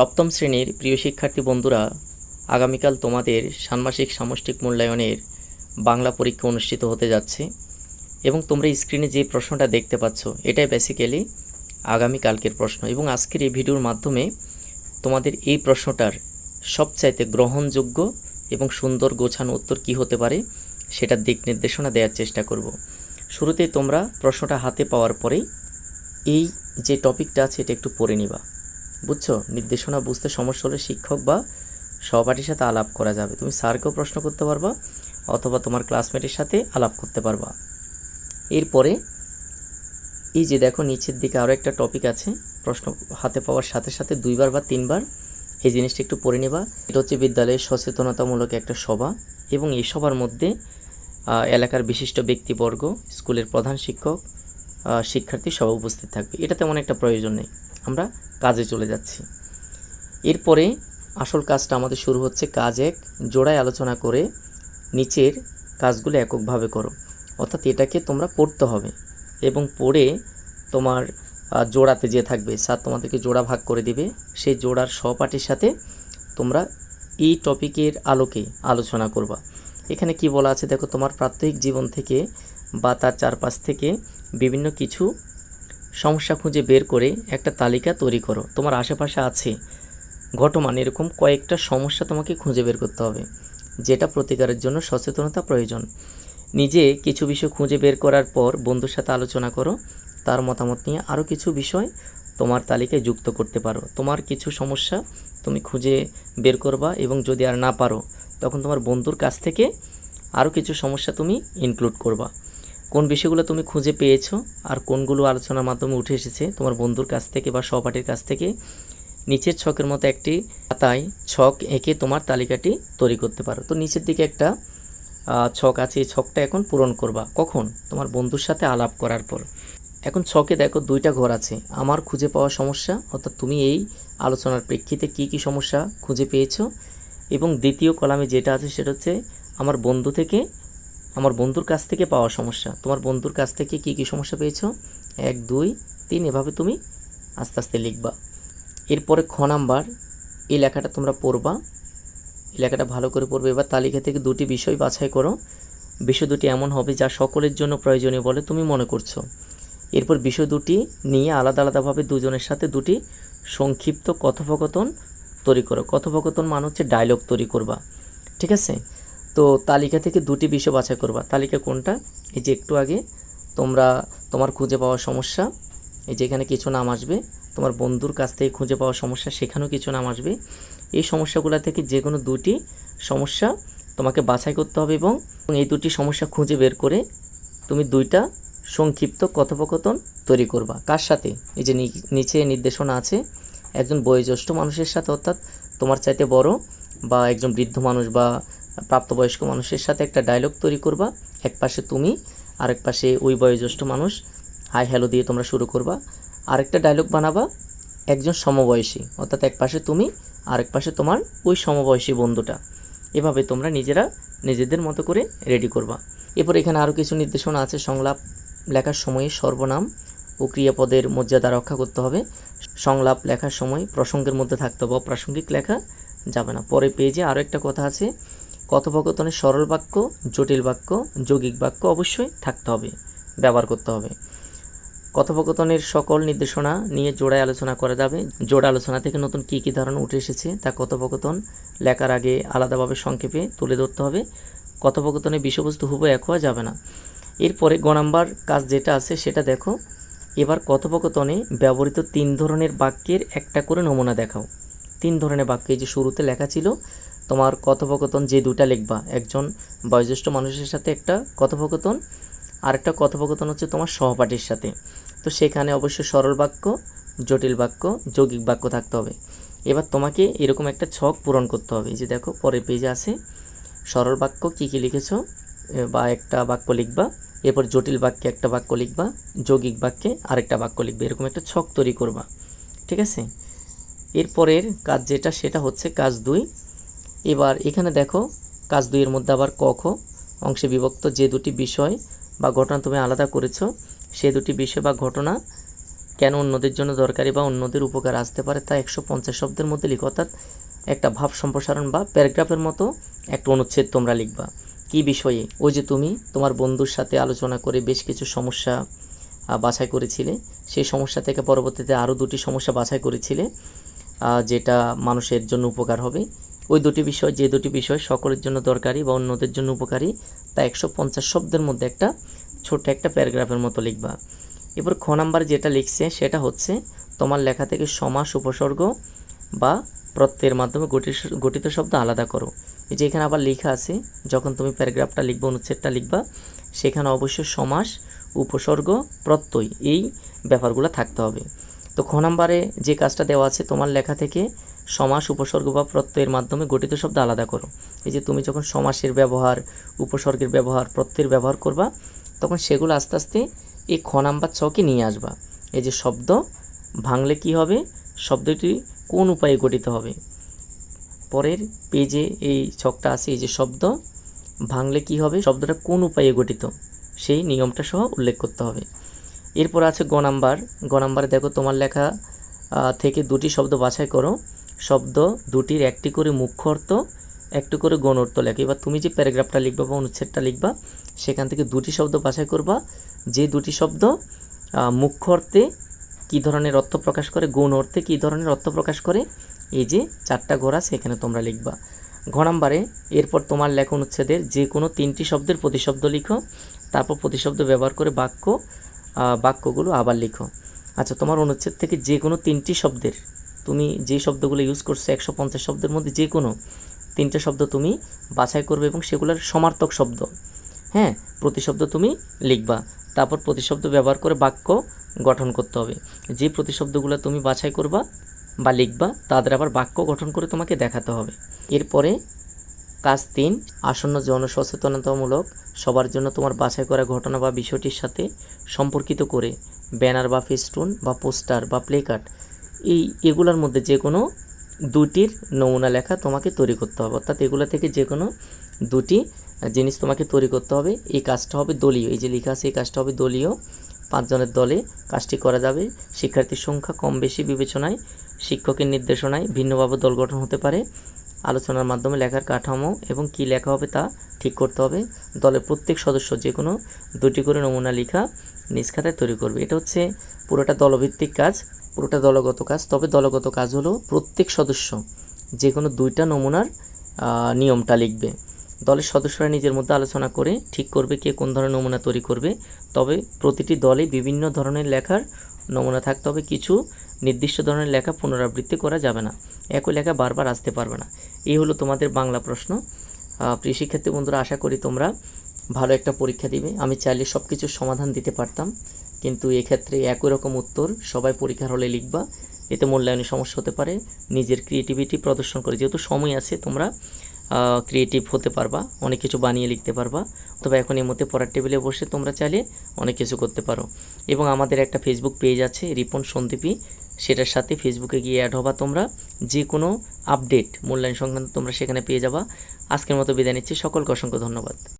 সপ্তম শ্রেণির প্রিয় শিক্ষার্থী বন্ধুরা, আগামীকাল তোমাদের ষান্মাসিক সামষ্টিক মূল্যায়নের বাংলা পরীক্ষা অনুষ্ঠিত হতে যাচ্ছে এবং তোমরা স্ক্রিনে যে প্রশ্নটা দেখতে পাচ্ছ, এটাই বেসিক্যালি আগামীকালকের প্রশ্ন এবং আজকের এই ভিডিওর মাধ্যমে তোমাদের এই প্রশ্নটার সবচাইতে গ্রহণযোগ্য এবং সুন্দর গোছানো উত্তর কী হতে পারে, সেটার দিক নির্দেশনা দেওয়ার চেষ্টা করব। শুরুতেই তোমরা প্রশ্নটা হাতে পাওয়ার পরেই এই যে টপিকটা আছে, এটা একটু পড়ে নিবা। বুঝছ? নির্দেশনা বুঝতে সমস্যা হলে শিক্ষক বা সহপাঠীর সাথে আলাপ করা যাবে। তুমি স্যারকেও প্রশ্ন করতে পারবা, অথবা তোমার ক্লাসমেটের সাথে আলাপ করতে পারবা। এরপরে, এই যে দেখো নিচের দিকে আরও একটা টপিক আছে, প্রশ্ন হাতে পাওয়ার সাথে সাথে দুইবার বা তিনবার এই জিনিসটা একটু পড়ে নেবা। এটা হচ্ছে বিদ্যালয়ের সচেতনতামূলক একটা সভা এবং এই সভার মধ্যে এলাকার বিশিষ্ট ব্যক্তিবর্গ, স্কুলের প্রধান শিক্ষক শিক্ষার্থী সবাই উপস্থিত থাকবে। এটা তেমন একটা প্রয়োজন নেই। আমরা কাজে চলে যাচ্ছি। এরপরে আসল কাজটা আমাদের শুরু হচ্ছে কাজ এক, জোড়ায় আলোচনা করে নিচের কাজগুলো এককভাবে করো। অর্থাৎ এটাকে তোমরা পড়তে হবে এবং পড়ে তোমার জোড়াতে যে থাকবে। স্যার তোমাদেরকে জোড়া ভাগ করে দিবে। সেই জোড়ার সহপাঠীর সাথে তোমরা এই টপিকের আলোকে আলোচনা করবা। এখানে কি বলা আছে? দেখো তোমার প্রাত্যহিক জীবন থেকে বা তার চারপাশ থেকে বিভিন্ন কিছু সমস্যা খুঁজে বের করে একটা তালিকা তৈরি করো। তোমার আশেপাশে আছে। ঘটমান এরকম কয়েকটা সমস্যা তোমাকে খুঁজে বের করতে হবে, যেটা প্রতিকারের জন্য সচেতনতা প্রয়োজন। নিজে কিছু বিষয় খুঁজে বের করার পর বন্ধুর সাথে আলোচনা করো। তার মতামত নিয়ে আরও কিছু বিষয় তোমার তালিকায় যুক্ত করতে পারো। তোমার কিছু সমস্যা তুমি খুঁজে বের করবা এবং যদি আর না পারো, তখন তোমার বন্ধুর কাছ থেকে আরও কিছু সমস্যা তুমি ইনক্লুড করবা। কোন বিষয়গুলো তুমি খুঁজে পেয়েছ আর কোনগুলো আলোচনার মাধ্যমে উঠে এসেছে তোমার বন্ধুর কাছ থেকে বা সহপাঠীর কাছ থেকে? নিচের ছকের মতো একটি পাতায় ছক এঁকে তোমার তালিকাটি তৈরি করতে পারো। তো নিচের দিকে একটা ছক আছে, এই ছকটা এখন পূরণ করবা। কখন? তোমার বন্ধুর সাথে আলাপ করার পর। এখন ছকে দেখো দুইটা ঘর আছে। আমার খুঁজে পাওয়া সমস্যা, অর্থাৎ তুমি এই আলোচনার প্রেক্ষিতে কি কি সমস্যা খুঁজে পেয়েছ? এবং দ্বিতীয় কলামে যেটা আছে সেটা হচ্ছে, আমার বন্ধু থেকে আমার বন্ধুর কাছ থেকে পাওয়া সমস্যা। তোমার বন্ধুর কাছ থেকে কি কি সমস্যা পেয়েছ? এক, দুই, তিন, এভাবে তুমি আস্তে আস্তে লিখবা। এরপরে খ নাম্বার, এই লেখাটা তোমরা পড়বা। এই লেখাটা ভালো করে পড়বে। এবার তালিকা থেকে দুটি বিষয় বাছাই করো। বিষয় দুটি এমন হবে যা সকলের জন্য প্রয়োজনীয় বলে তুমি মনে করছ। এরপর বিষয় দুটি নিয়ে আলাদা আলাদাভাবে দুজনের সাথে দুটি সংক্ষিপ্ত কথোপকথন তৈরি করো। কথোপকথন মানে হচ্ছে ডায়লগ তৈরি করবা। ঠিক আছে? তো তালিকা থেকে দুটি বিষয় বাছাই করবা। তালিকা কোনটা? এই যে একটু আগে তোমরা তোমার খুঁজে পাওয়া সমস্যা, এই যে এখানে কিছু নাম আসবে, তোমার বন্ধুর কাছ থেকে খুঁজে পাওয়া সমস্যা, সেখানেও কিছু নাম আসবে। এই সমস্যাগুলো থেকে যে কোনো দুটি সমস্যা তোমাকে বাছাই করতে হবে এবং এই দুটি সমস্যা খুঁজে বের করে তুমি দুইটা সংক্ষিপ্ত কথোপকথন তৈরি করবা। কার সাথে? এই যে নিচে নির্দেশনা আছে, একজন বয়োজ্যেষ্ঠ মানুষের সাথে অর্থাৎ তোমার চাইতে বড় বা একজন বৃদ্ধ মানুষ বা প্রাপ্তবয়স্ক মানুষের সাথে একটা ডায়লগ তৈরি করবা। এক পাশে তুমি, আরেক পাশে ওই বয়োজ্যেষ্ঠ মানুষ। হাই হ্যালো দিয়ে তোমরা শুরু করবা। আরেকটা ডায়লগ বানাবা, একজন সমবয়সী, অর্থাৎ এক পাশে তুমি, আরেক পাশে তোমার ওই সমবয়সী বন্ধুটা। এভাবে তোমরা নিজেরা নিজেদের মতো করে রেডি করবা। এরপর এখানে আরও কিছু নির্দেশনা আছে। সংলাপ, লেখার সময়ে সর্বনাম ও ক্রিয়াপদের মর্যাদা রক্ষা করতে হবে। সংলাপ, লেখার সময় প্রসঙ্গের মধ্যে থাকতে হবে। অপ্রাসঙ্গিক লেখা যাবে না। পরে পেজে আরও একটা কথা আছে। কথোপকথনের সরল বাক্য, জটিল বাক্য, যৌগিক বাক্য অবশ্যই থাকতে হবে, ব্যবহার করতে হবে। কথোপকথনের সকল নির্দেশনা নিয়ে জোড়ায় আলোচনা করা যাবে। জোড়া আলোচনা থেকে নতুন কী কী ধারণা উঠে এসেছে তা কথোপকথন লেখার আগে আলাদাভাবে সংক্ষেপে তুলে ধরতে হবে। কথোপকথনে বিষয়বস্তু হুবো এক হওয়া যাবে না। এরপরে গ নাম্বার কাজ যেটা আছে সেটা দেখো। এবার কথোপকথনে ব্যবহৃত তিন ধরনের বাক্যের একটা করে নমুনা দেখাও। তিন ধরনের বাক্য যে শুরুতে লেখা ছিল তোমার কথোপকথন যে দুটা লিখবা, একজন বয়োজ্যেষ্ঠ মানুষের সাথে একটা কথোপকথন, আরেকটা কথোপকথন হচ্ছে তোমার সহপাঠীর সাথে। তো সেখানে অবশ্যই সরল বাক্য, জটিল বাক্য, যৌগিক বাক্য থাকতে হবে। এবার তোমাকে এরকম একটা ছক পূরণ করতে হবে। যে দেখো, পরের পেজে আছে, সরল বাক্য কী কী লিখেছো বা একটা বাক্য লিখবা, এরপর জটিল বাক্যে একটা বাক্য লিখবা, যৌগিক বাক্যে আরেকটা বাক্য লিখবে, এরকম একটা ছক তৈরি করবা। ঠিক আছে? এরপরের কাজ যেটা, সেটা হচ্ছে কাজ দুই এবার এখানে দেখো, কাজ দুইয়ের মধ্যে আবার ক, খ অংশে বিভক্ত যে দুটি বিষয় বা ঘটনা তুমি আলাদা করেছ, সে দুটি বিষয় বা ঘটনা কেন অন্যদের জন্য দরকারি বা অন্যদের উপকার আসতে পারে তা একশো পঞ্চাশ শব্দের মধ্যে লিখো, অর্থাৎ একটা ভাব সম্প্রসারণ বা প্যারাগ্রাফের মতো একটা অনুচ্ছেদ তোমরা লিখবা। কি বিষয়ে? ওই যে তুমি তোমার বন্ধুর সাথে আলোচনা করে বেশ কিছু সমস্যা বাছাই করেছিলে, সেই সমস্যা থেকে পরবর্তীতে আরও দুটি সমস্যা বাছাই করেছিলে যেটা মানুষের জন্য উপকার হবে। ওই দুটি বিষয়, যে দুটি বিষয় সকলের জন্য দরকারি বা অন্যদের জন্য উপকারী, তা একশো পঞ্চাশ শব্দের মধ্যে একটা ছোট্ট একটা প্যারাগ্রাফের মতো লিখবা। এবার খ নাম্বার যেটা লিখছে সেটা হচ্ছে, তোমার লেখা থেকে সমাস, উপসর্গ বা প্রত্যয়ের মাধ্যমে গঠিত গঠিত শব্দ আলাদা করো। এই যে এখানে আবার লেখা আছে, যখন তুমি প্যারাগ্রাফটা লিখবা, অনুচ্ছেদটা লিখবা, সেখানে অবশ্যই সমাস, উপসর্গ, প্রত্যয় এই ব্যাপারগুলো থাকতে হবে। তো খ নাম্বারে যে কাজটা দেওয়া আছে, তোমার লেখা থেকে সমাস, উপসর্গ বা প্রত্যয়ের মাধ্যমে গঠিত শব্দ আলাদা করো। এই যে তুমি যখন সমাসের ব্যবহার, উপসর্গের ব্যবহার, প্রত্যয়ের ব্যবহার করবা, তখন সেগুলো আস্তে আস্তে এই খ নাম্বার ছকে নিয়ে আসবা। এই যে শব্দ ভাঙলে কি হবে? শব্দটি কোন উপায়ে গঠিত হবে? পরের পেজে এই ছকটা আছে, এই যে শব্দ ভাঙলে কি হবে? শব্দটা কোন উপায়ে গঠিত? সেই নিয়মটা সহ উল্লেখ করতে হবে। এরপর আছে গ নাম্বার। গ নাম্বারে দেখো তোমার লেখা থেকে দুটি শব্দ বাছাই করো। শব্দ, দুটির একটি করে মুখ্য অর্থ, একটি করে গণ অর্থ লেখো। এবার তুমি যে প্যারাগ্রাফটা লিখবা বা অনুচ্ছেদটা লিখবা, সেখান থেকে দুটি শব্দ বাছাই করবা। যে দুটি শব্দ মুখ্য অর্থে কী ধরনের অর্থ প্রকাশ করে, গৌণ অর্থে কী ধরনের অর্থ প্রকাশ করে, এই যে চারটা ঘোড়া সেখানে তোমরা লিখবা। ঘ নাম্বারে, এরপর তোমার লেখন অনুচ্ছেদের যে কোনো তিনটি শব্দের প্রতিশব্দ লিখো, তারপর প্রতিশব্দ ব্যবহার করে বাক্য বাক্যগুলো আবার লিখো। আচ্ছা তোমার অনুচ্ছেদ থেকে যে কোনো তিনটি শব্দের তুমি যে শব্দগুলো ইউজ করছ একশো পঞ্চাশ শব্দের মধ্যে যে কোনো তিনটে শব্দ তুমি বাছাই করবে এবং সেগুলোর সমার্থক শব্দ। হ্যাঁ প্রতিশব্দ তুমি লিখবা। তারপর প্রতিশব্দ ব্যবহার করে বাক্য গঠন করতে হবে। যে প্রতিশব্দগুলো তুমি বাছাই করবা বা লিখবা, তাদের আবার বাক্য গঠন করে তোমাকে দেখাতে হবে। এরপরে কাজ তিন, আসন্ন জনসচেতনতামূলক সবার জন্য তোমার বাছাই করা ঘটনা বা বিষয়টির সাথে সম্পর্কিত করে ব্যানার বা ফেস্টুন বা পোস্টার বা প্লেকার্ড এই এগুলোর মধ্যে যে কোনো দুটির নমুনা লেখা তোমাকে তৈরি করতে হবে। অর্থাৎ এগুলো থেকে যে কোনো দুটি জিনিস তোমাকে তৈরি করতে হবে। এই কাজটা হবে দলীয়। এই যে লেখা আছে, এই কাজটা হবে দলীয়। পাঁচজনের দলে কাজটি করা যাবে। শিক্ষার্থীর সংখ্যা কম বেশি বিবেচনায়, শিক্ষকের নির্দেশনায় ভিন্নভাবে দল গঠন হতে পারে। আলোচনার মাধ্যমে লেখার কাঠামো এবং কী লেখা হবে তা ঠিক করতে হবে। দলের প্রত্যেক সদস্য যে কোনো দুটি করে নমুনা লেখা নিজ খাতায় তৈরি করবে। এটা হচ্ছে পুরোটা দলভিত্তিক কাজ। পুরোটা দলগত কাজ। তবে দলগত কাজ হলো প্রত্যেক সদস্য যে কোনো দুইটা নমুনার নিয়মটা লিখবে। দলের সদস্যরা নিজের মধ্যে আলোচনা করে ঠিক করবে কে কোন ধরনের নমুনা তৈরি করবে। তবে প্রতিটি দলে বিভিন্ন ধরনের লেখার নমুনা থাকতে হবে। কিছু নির্দিষ্ট ধরনের লেখা পুনরাবৃত্তি করা যাবে না। একই লেখা বারবার আসতে পারবে না। এই হলো তোমাদের বাংলা প্রশ্ন। প্রিয় শিক্ষার্থী বন্ধুরা, আশা করি তোমরা ভালো একটা পরীক্ষা দিবে। আমি চাইলে সব কিছুর সমাধান দিতে পারতাম। কিন্তু এক্ষেত্রে একই রকম উত্তর সবাই পরীক্ষার হলে লিখবা। এতে মূল্যায়নের সমস্যা হতে পারে। নিজের ক্রিয়েটিভিটি প্রদর্শন করে। যেহেতু সময় আছে, তোমরা ক্রিয়েটিভ হতে পারবা, অনেক কিছু বানিয়ে লিখতে পারবা। তবে এখন এই মধ্যে পড়ার টেবিলে বসে তোমরা চাইলে অনেক কিছু করতে পারো। এবং আমাদের একটা ফেসবুক পেজ আছে, রিপন সন্দীপী। সেটার সাথে ফেসবুকে গিয়ে অ্যাড হবা তোমরা। যে কোনো আপডেট মূল্যায়ন সংক্রান্ত তোমরা সেখানে পেয়ে যাবা। আজকের মতো বিদায় নিচ্ছি। সকলকে অসংখ্য ধন্যবাদ।